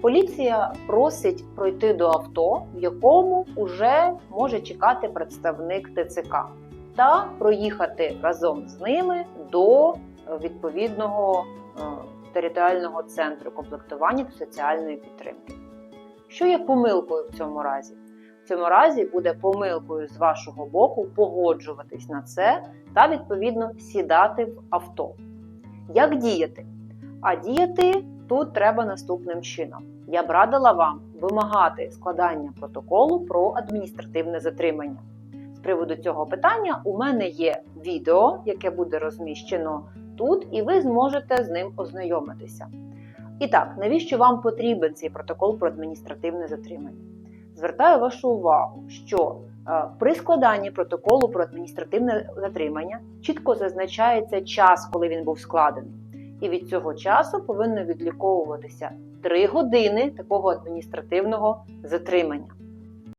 Поліція просить пройти до авто, в якому вже може чекати представник ТЦК, та проїхати разом з ними до е, відповідного е, територіального центру комплектування та соціальної підтримки. Що є помилкою в цьому разі? В цьому разі буде помилкою з вашого боку погоджуватись на це та відповідно сідати в авто. Як діяти? А діяти тут треба наступним чином. Я б радила вам вимагати складання протоколу про адміністративне затримання. З приводу цього питання у мене є відео, яке буде розміщено тут, і ви зможете з ним ознайомитися. І так, навіщо вам потрібен цей протокол про адміністративне затримання? Звертаю вашу увагу, що е, при складанні протоколу про адміністративне затримання чітко зазначається час, коли він був складений. І від цього часу повинно відліковуватися 3 години такого адміністративного затримання.